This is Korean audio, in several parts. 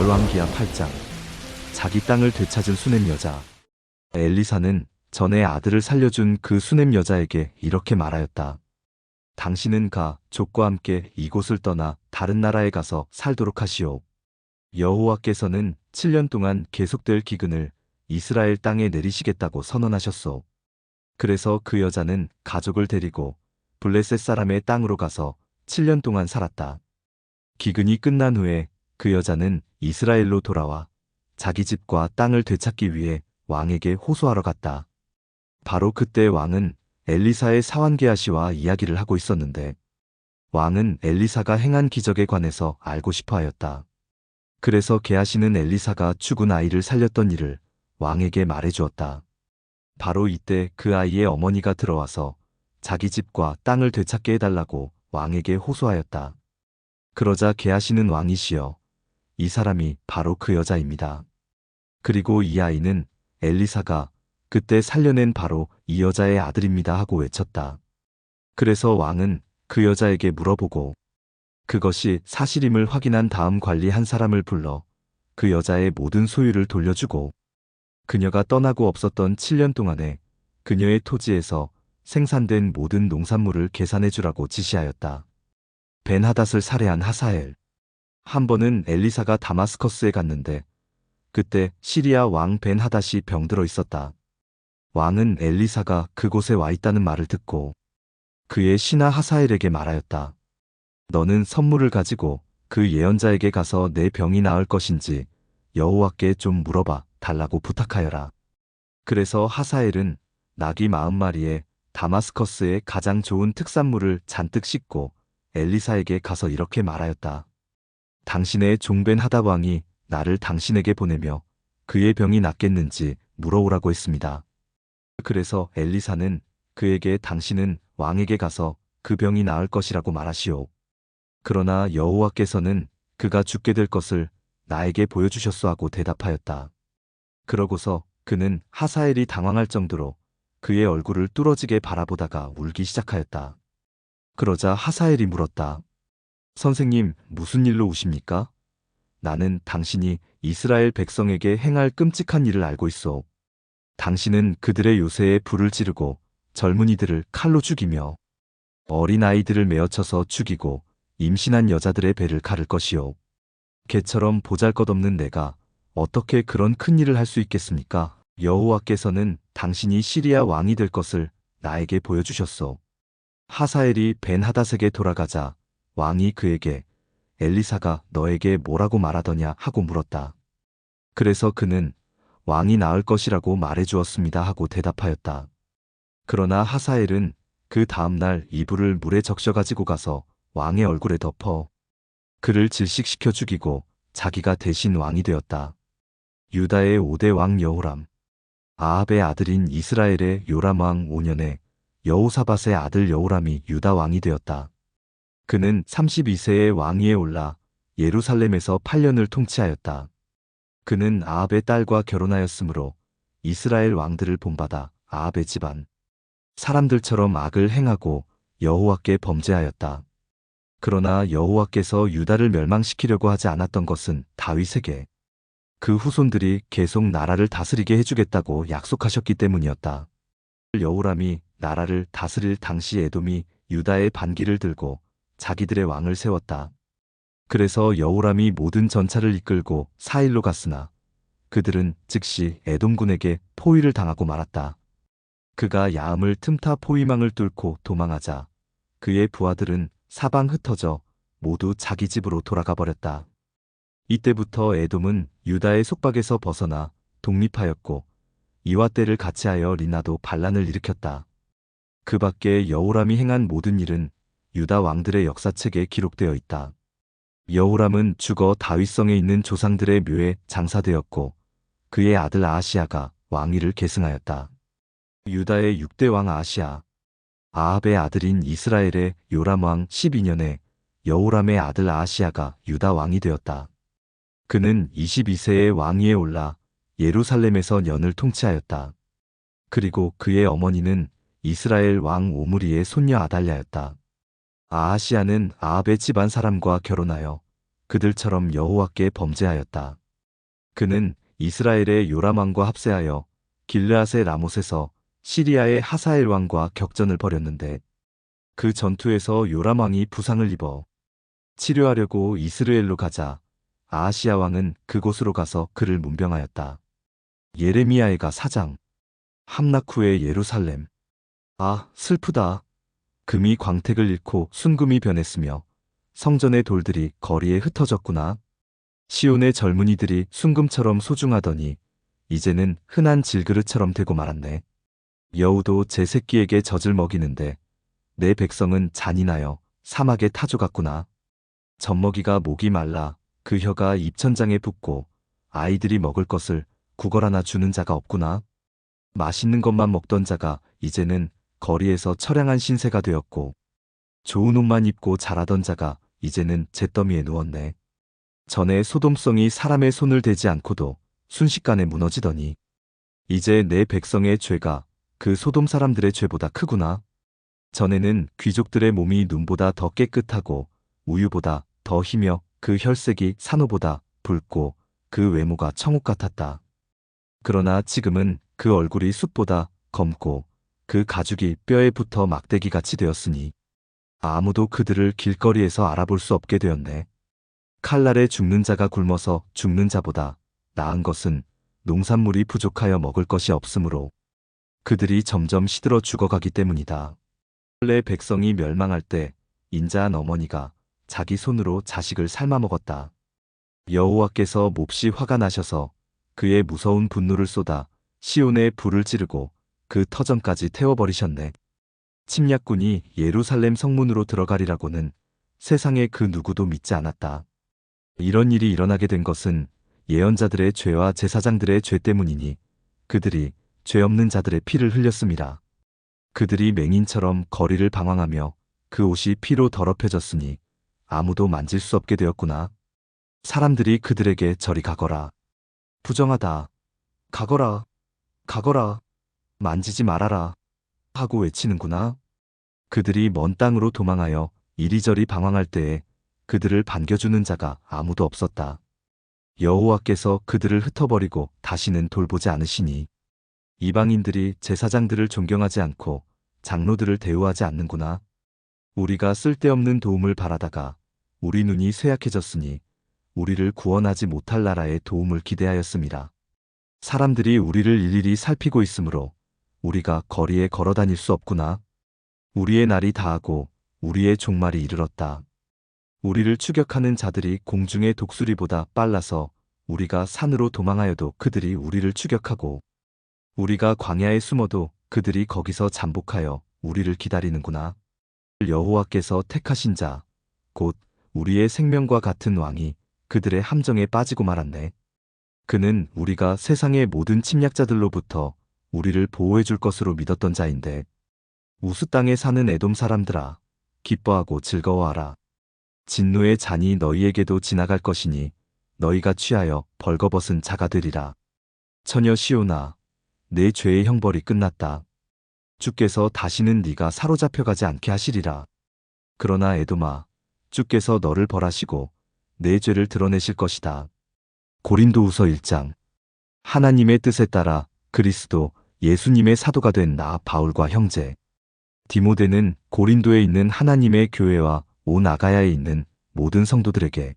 열왕기하 8장 자기 땅을 되찾은 수냄 여자 엘리사는 전에 아들을 살려준 그 수냄 여자에게 이렇게 말하였다. 당신은 가 족과 함께 이곳을 떠나 다른 나라에 가서 살도록 하시오. 여호와께서는 7년 동안 계속될 기근을 이스라엘 땅에 내리시겠다고 선언하셨소. 그래서 그 여자는 가족을 데리고 블레셋 사람의 땅으로 가서 7년 동안 살았다. 기근이 끝난 후에 그 여자는 이스라엘로 돌아와 자기 집과 땅을 되찾기 위해 왕에게 호소하러 갔다. 바로 그때 왕은 엘리사의 사환 게하시와 이야기를 하고 있었는데 왕은 엘리사가 행한 기적에 관해서 알고 싶어 하였다. 그래서 게하시는 엘리사가 죽은 아이를 살렸던 일을 왕에게 말해 주었다. 바로 이때 그 아이의 어머니가 들어와서 자기 집과 땅을 되찾게 해달라고 왕에게 호소하였다. 그러자 게하시는 왕이시여 이 사람이 바로 그 여자입니다. 그리고 이 아이는 엘리사가 그때 살려낸 바로 이 여자의 아들입니다 하고 외쳤다. 그래서 왕은 그 여자에게 물어보고 그것이 사실임을 확인한 다음 관리 한 사람을 불러 그 여자의 모든 소유를 돌려주고 그녀가 떠나고 없었던 7년 동안에 그녀의 토지에서 생산된 모든 농산물을 계산해 주라고 지시하였다. 벤하닷을 살해한 하사엘. 한 번은 엘리사가 다마스커스에 갔는데 그때 시리아 왕 벤 하닷이 병들어 있었다. 왕은 엘리사가 그곳에 와 있다는 말을 듣고 그의 신하 하사엘에게 말하였다. 너는 선물을 가지고 그 예언자에게 가서 내 병이 나을 것인지 여호와께 좀 물어봐 달라고 부탁하여라. 그래서 하사엘은 나귀 마흔 마리에 다마스커스의 가장 좋은 특산물을 잔뜩 싣고 엘리사에게 가서 이렇게 말하였다. 당신의 종벤 하다왕이 나를 당신에게 보내며 그의 병이 낫겠는지 물어오라고 했습니다. 그래서 엘리사는 그에게 당신은 왕에게 가서 그 병이 나을 것이라고 말하시오. 그러나 여호와께서는 그가 죽게 될 것을 나에게 보여주셨소 하고 대답하였다. 그러고서 그는 하사엘이 당황할 정도로 그의 얼굴을 뚫어지게 바라보다가 울기 시작하였다. 그러자 하사엘이 물었다. 선생님, 무슨 일로 우십니까? 나는 당신이 이스라엘 백성에게 행할 끔찍한 일을 알고 있어. 당신은 그들의 요새에 불을 지르고 젊은이들을 칼로 죽이며 어린아이들을 메어쳐서 죽이고 임신한 여자들의 배를 가를 것이요. 개처럼 보잘것없는 내가 어떻게 그런 큰 일을 할 수 있겠습니까? 여호와께서는 당신이 시리아 왕이 될 것을 나에게 보여주셨소. 하사엘이 벤 하닷에게 돌아가자 왕이 그에게 엘리사가 너에게 뭐라고 말하더냐 하고 물었다. 그래서 그는 왕이 나을 것이라고 말해 주었습니다 하고 대답하였다. 그러나 하사엘은 그 다음날 이불을 물에 적셔 가지고 가서 왕의 얼굴에 덮어 그를 질식시켜 죽이고 자기가 대신 왕이 되었다. 유다의 5대 왕 여호람 아합의 아들인 이스라엘의 요람 왕 5년에 여호사밧의 아들 여호람이 유다 왕이 되었다. 그는 32세의 왕위에 올라 예루살렘에서 8년을 통치하였다. 그는 아합의 딸과 결혼하였으므로 이스라엘 왕들을 본받아 아합의 집안 사람들처럼 악을 행하고 여호와께 범죄하였다. 그러나 여호와께서 유다를 멸망시키려고 하지 않았던 것은 다윗에게 그 후손들이 계속 나라를 다스리게 해주겠다고 약속하셨기 때문이었다. 여호람이 나라를 다스릴 당시 에돔이 유다의 반기를 들고 자기들의 왕을 세웠다. 그래서 여호람이 모든 전차를 이끌고 사일로 갔으나 그들은 즉시 에돔군에게 포위를 당하고 말았다. 그가 야음을 틈타 포위망을 뚫고 도망하자 그의 부하들은 사방 흩어져 모두 자기 집으로 돌아가 버렸다. 이때부터 에돔은 유다의 속박에서 벗어나 독립하였고 이와 때를 같이하여 리나도 반란을 일으켰다. 그 밖에 여호람이 행한 모든 일은 유다 왕들의 역사책에 기록되어 있다. 여호람은 죽어 다윗성에 있는 조상들의 묘에 장사되었고 그의 아들 아하시아가 왕위를 계승하였다. 유다의 6대 왕 아하시아 아합의 아들인 이스라엘의 요람 왕 12년에 여호람의 아들 아하시아가 유다 왕이 되었다. 그는 22세의 왕위에 올라 예루살렘에서 년을 통치하였다. 그리고 그의 어머니는 이스라엘 왕 오므리의 손녀 아달랴였다. 아하시아는 아합의 집안 사람과 결혼하여 그들처럼 여호와께 범죄하였다. 그는 이스라엘의 요람왕과 합세하여 길르앗의 라못에서 시리아의 하사엘 왕과 격전을 벌였는데 그 전투에서 요람 왕이 부상을 입어 치료하려고 이스르엘로 가자 아하시아 왕은 그곳으로 가서 그를 문병하였다. 예레미야의가 사장 함락 후의 예루살렘 아 슬프다. 금이 광택을 잃고 순금이 변했으며 성전의 돌들이 거리에 흩어졌구나. 시온의 젊은이들이 순금처럼 소중하더니 이제는 흔한 질그릇처럼 되고 말았네. 여우도 제 새끼에게 젖을 먹이는데 내 백성은 잔인하여 사막에 타조갔구나. 젖먹이가 목이 말라 그 혀가 입천장에 붙고 아이들이 먹을 것을 구걸 하나 주는 자가 없구나. 맛있는 것만 먹던 자가 이제는 거리에서 처량한 신세가 되었고 좋은 옷만 입고 자라던 자가 이제는 잿더미에 누웠네. 전에 소돔성이 사람의 손을 대지 않고도 순식간에 무너지더니 이제 내 백성의 죄가 그 소돔 사람들의 죄보다 크구나. 전에는 귀족들의 몸이 눈보다 더 깨끗하고 우유보다 더 희며 그 혈색이 산호보다 붉고 그 외모가 청옥 같았다. 그러나 지금은 그 얼굴이 숯보다 검고 그 가죽이 뼈에 붙어 막대기같이 되었으니 아무도 그들을 길거리에서 알아볼 수 없게 되었네. 칼날에 죽는 자가 굶어서 죽는 자보다 나은 것은 농산물이 부족하여 먹을 것이 없으므로 그들이 점점 시들어 죽어가기 때문이다. 원래 백성이 멸망할 때 인자한 어머니가 자기 손으로 자식을 삶아 먹었다. 여호와께서 몹시 화가 나셔서 그의 무서운 분노를 쏟아 시온에 불을 지르고 그 터전까지 태워버리셨네. 침략군이 예루살렘 성문으로 들어가리라고는 세상에 그 누구도 믿지 않았다. 이런 일이 일어나게 된 것은 예언자들의 죄와 제사장들의 죄 때문이니 그들이 죄 없는 자들의 피를 흘렸습니다. 그들이 맹인처럼 거리를 방황하며 그 옷이 피로 더럽혀졌으니 아무도 만질 수 없게 되었구나. 사람들이 그들에게 저리 가거라. 부정하다. 가거라. 가거라. 만지지 말아라. 하고 외치는구나. 그들이 먼 땅으로 도망하여 이리저리 방황할 때에 그들을 반겨주는 자가 아무도 없었다. 여호와께서 그들을 흩어버리고 다시는 돌보지 않으시니 이방인들이 제사장들을 존경하지 않고 장로들을 대우하지 않는구나. 우리가 쓸데없는 도움을 바라다가 우리 눈이 쇠약해졌으니 우리를 구원하지 못할 나라의 도움을 기대하였습니다. 사람들이 우리를 일일이 살피고 있으므로 우리가 거리에 걸어 다닐 수 없구나. 우리의 날이 다하고 우리의 종말이 이르렀다. 우리를 추격하는 자들이 공중의 독수리보다 빨라서 우리가 산으로 도망하여도 그들이 우리를 추격하고 우리가 광야에 숨어도 그들이 거기서 잠복하여 우리를 기다리는구나. 여호와께서 택하신 자, 곧 우리의 생명과 같은 왕이 그들의 함정에 빠지고 말았네. 그는 우리가 세상의 모든 침략자들로부터 우리를 보호해 줄 것으로 믿었던 자인데 우스 땅에 사는 에돔 사람들아 기뻐하고 즐거워하라. 진노의 잔이 너희에게도 지나갈 것이니 너희가 취하여 벌거벗은 자가 되리라. 처녀 시오나 내 죄의 형벌이 끝났다. 주께서 다시는 네가 사로잡혀가지 않게 하시리라. 그러나 에돔아 주께서 너를 벌하시고 내 죄를 드러내실 것이다. 고린도후서 1장 하나님의 뜻에 따라 그리스도 예수님의 사도가 된 나 바울과 형제 디모데는 고린도에 있는 하나님의 교회와 온 아가야에 있는 모든 성도들에게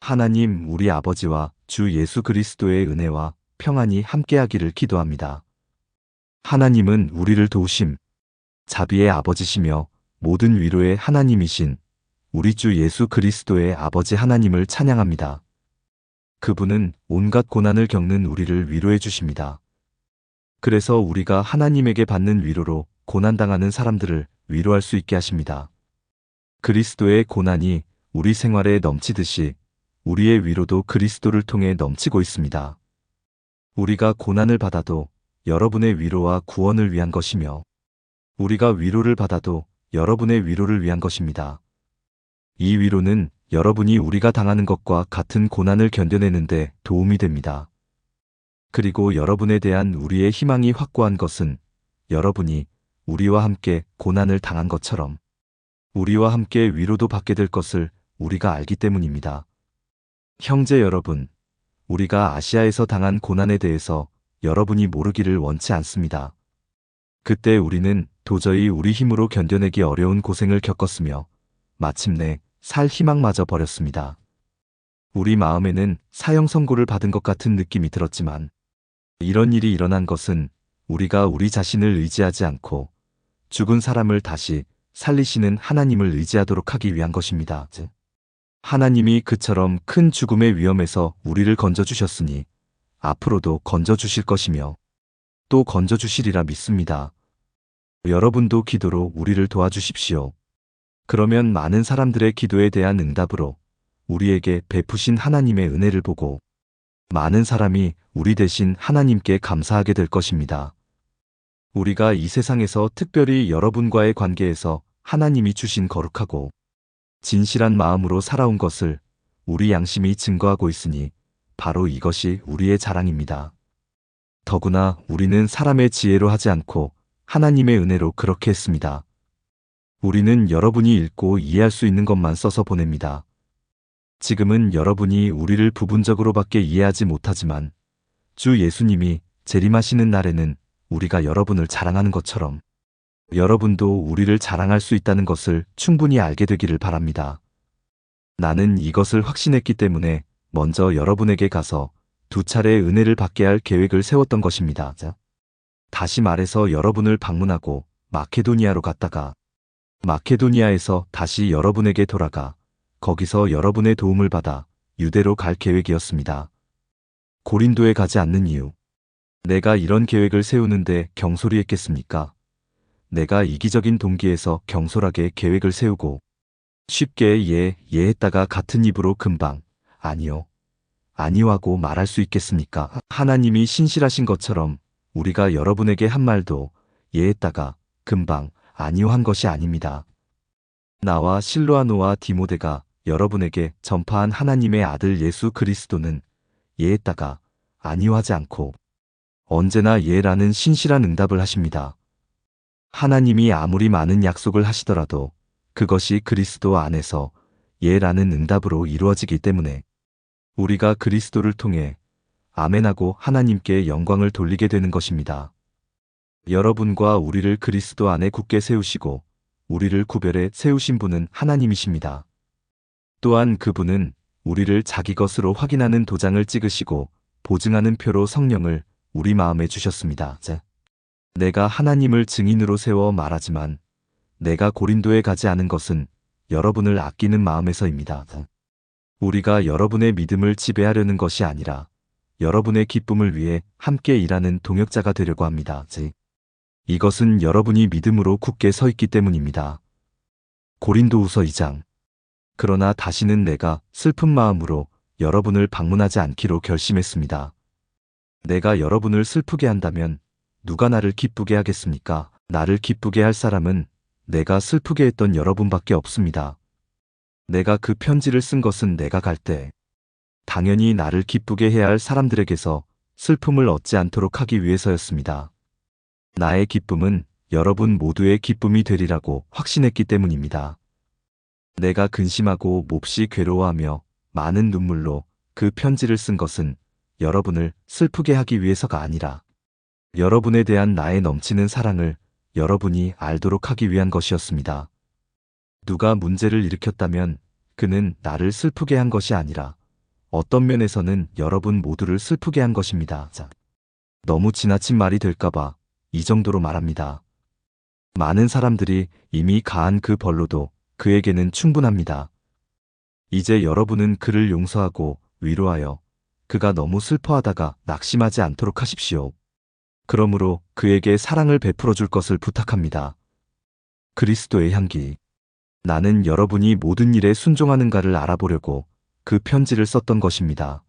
하나님 우리 아버지와 주 예수 그리스도의 은혜와 평안이 함께하기를 기도합니다. 하나님은 우리를 도우심, 자비의 아버지시며 모든 위로의 하나님이신 우리 주 예수 그리스도의 아버지 하나님을 찬양합니다. 그분은 온갖 고난을 겪는 우리를 위로해 주십니다. 그래서 우리가 하나님에게 받는 위로로 고난당하는 사람들을 위로할 수 있게 하십니다. 그리스도의 고난이 우리 생활에 넘치듯이 우리의 위로도 그리스도를 통해 넘치고 있습니다. 우리가 고난을 받아도 여러분의 위로와 구원을 위한 것이며 우리가 위로를 받아도 여러분의 위로를 위한 것입니다. 이 위로는 여러분이 우리가 당하는 것과 같은 고난을 견뎌내는데 도움이 됩니다. 그리고 여러분에 대한 우리의 희망이 확고한 것은 여러분이 우리와 함께 고난을 당한 것처럼 우리와 함께 위로도 받게 될 것을 우리가 알기 때문입니다. 형제 여러분, 우리가 아시아에서 당한 고난에 대해서 여러분이 모르기를 원치 않습니다. 그때 우리는 도저히 우리 힘으로 견뎌내기 어려운 고생을 겪었으며 마침내 살 희망마저 버렸습니다. 우리 마음에는 사형 선고를 받은 것 같은 느낌이 들었지만 이런 일이 일어난 것은 우리가 우리 자신을 의지하지 않고 죽은 사람을 다시 살리시는 하나님을 의지하도록 하기 위한 것입니다. 하나님이 그처럼 큰 죽음의 위험에서 우리를 건져주셨으니 앞으로도 건져주실 것이며 또 건져주시리라 믿습니다. 여러분도 기도로 우리를 도와주십시오. 그러면 많은 사람들의 기도에 대한 응답으로 우리에게 베푸신 하나님의 은혜를 보고 많은 사람이 우리 대신 하나님께 감사하게 될 것입니다. 우리가 이 세상에서 특별히 여러분과의 관계에서 하나님이 주신 거룩하고 진실한 마음으로 살아온 것을 우리 양심이 증거하고 있으니 바로 이것이 우리의 자랑입니다. 더구나 우리는 사람의 지혜로 하지 않고 하나님의 은혜로 그렇게 했습니다. 우리는 여러분이 읽고 이해할 수 있는 것만 써서 보냅니다. 지금은 여러분이 우리를 부분적으로밖에 이해하지 못하지만 주 예수님이 재림하시는 날에는 우리가 여러분을 자랑하는 것처럼 여러분도 우리를 자랑할 수 있다는 것을 충분히 알게 되기를 바랍니다. 나는 이것을 확신했기 때문에 먼저 여러분에게 가서 두 차례 은혜를 받게 할 계획을 세웠던 것입니다. 다시 말해서 여러분을 방문하고 마케도니아로 갔다가 마케도니아에서 다시 여러분에게 돌아가 거기서 여러분의 도움을 받아 유대로 갈 계획이었습니다. 고린도에 가지 않는 이유. 내가 이런 계획을 세우는데 경솔히 했겠습니까? 내가 이기적인 동기에서 경솔하게 계획을 세우고 쉽게 예, 예 했다가 같은 입으로 금방 아니요, 하고 말할 수 있겠습니까? 하나님이 신실하신 것처럼 우리가 여러분에게 한 말도 예 했다가 금방 아니요 한 것이 아닙니다. 나와 실로아노와 디모데가 여러분에게 전파한 하나님의 아들 예수 그리스도는 예 했다가 아니요 하지 않고 언제나 예라는 신실한 응답을 하십니다. 하나님이 아무리 많은 약속을 하시더라도 그것이 그리스도 안에서 예라는 응답으로 이루어지기 때문에 우리가 그리스도를 통해 아멘하고 하나님께 영광을 돌리게 되는 것입니다. 여러분과 우리를 그리스도 안에 굳게 세우시고 우리를 구별해 세우신 분은 하나님이십니다. 또한 그분은 우리를 자기 것으로 확인하는 도장을 찍으시고 보증하는 표로 성령을 우리 마음에 주셨습니다. 내가 하나님을 증인으로 세워 말하지만 내가 고린도에 가지 않은 것은 여러분을 아끼는 마음에서입니다. 우리가 여러분의 믿음을 지배하려는 것이 아니라 여러분의 기쁨을 위해 함께 일하는 동역자가 되려고 합니다. 이것은 여러분이 믿음으로 굳게 서 있기 때문입니다. 고린도후서 2장 그러나 다시는 내가 슬픈 마음으로 여러분을 방문하지 않기로 결심했습니다. 내가 여러분을 슬프게 한다면 누가 나를 기쁘게 하겠습니까? 나를 기쁘게 할 사람은 내가 슬프게 했던 여러분밖에 없습니다. 내가 그 편지를 쓴 것은 내가 갈 때 당연히 나를 기쁘게 해야 할 사람들에게서 슬픔을 얻지 않도록 하기 위해서였습니다. 나의 기쁨은 여러분 모두의 기쁨이 되리라고 확신했기 때문입니다. 내가 근심하고 몹시 괴로워하며 많은 눈물로 그 편지를 쓴 것은 여러분을 슬프게 하기 위해서가 아니라 여러분에 대한 나의 넘치는 사랑을 여러분이 알도록 하기 위한 것이었습니다. 누가 문제를 일으켰다면 그는 나를 슬프게 한 것이 아니라 어떤 면에서는 여러분 모두를 슬프게 한 것입니다. 자, 너무 지나친 말이 될까봐 이 정도로 말합니다. 많은 사람들이 이미 가한 그 벌로도 그에게는 충분합니다. 이제 여러분은 그를 용서하고 위로하여 그가 너무 슬퍼하다가 낙심하지 않도록 하십시오. 그러므로 그에게 사랑을 베풀어 줄 것을 부탁합니다. 그리스도의 향기. 나는 여러분이 모든 일에 순종하는가를 알아보려고 그 편지를 썼던 것입니다.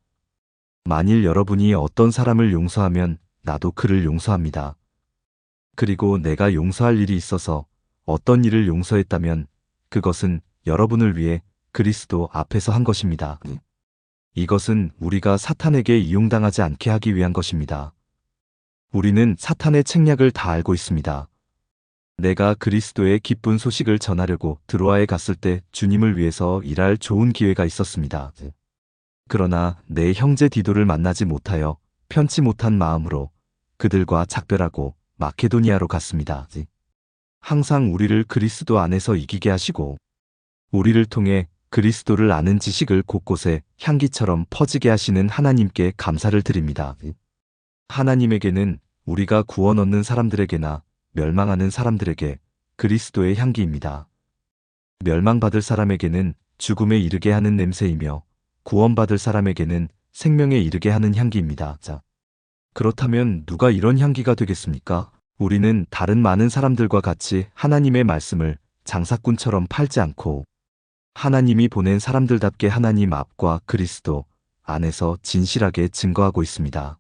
만일 여러분이 어떤 사람을 용서하면 나도 그를 용서합니다. 그리고 내가 용서할 일이 있어서 어떤 일을 용서했다면 그것은 여러분을 위해 그리스도 앞에서 한 것입니다. 이것은 우리가 사탄에게 이용당하지 않게 하기 위한 것입니다. 우리는 사탄의 책략을 다 알고 있습니다. 내가 그리스도의 기쁜 소식을 전하려고 드로아에 갔을 때 주님을 위해서 일할 좋은 기회가 있었습니다. 그러나 내 형제 디도를 만나지 못하여 편치 못한 마음으로 그들과 작별하고 마케도니아로 갔습니다. 항상 우리를 그리스도 안에서 이기게 하시고 우리를 통해 그리스도를 아는 지식을 곳곳에 향기처럼 퍼지게 하시는 하나님께 감사를 드립니다. 하나님에게는 우리가 구원 얻는 사람들에게나 멸망하는 사람들에게 그리스도의 향기입니다. 멸망받을 사람에게는 죽음에 이르게 하는 냄새이며 구원받을 사람에게는 생명에 이르게 하는 향기입니다. 자. 그렇다면 누가 이런 향기가 되겠습니까? 우리는 다른 많은 사람들과 같이 하나님의 말씀을 장사꾼처럼 팔지 않고 하나님이 보낸 사람들답게 하나님 앞과 그리스도 안에서 진실하게 증거하고 있습니다.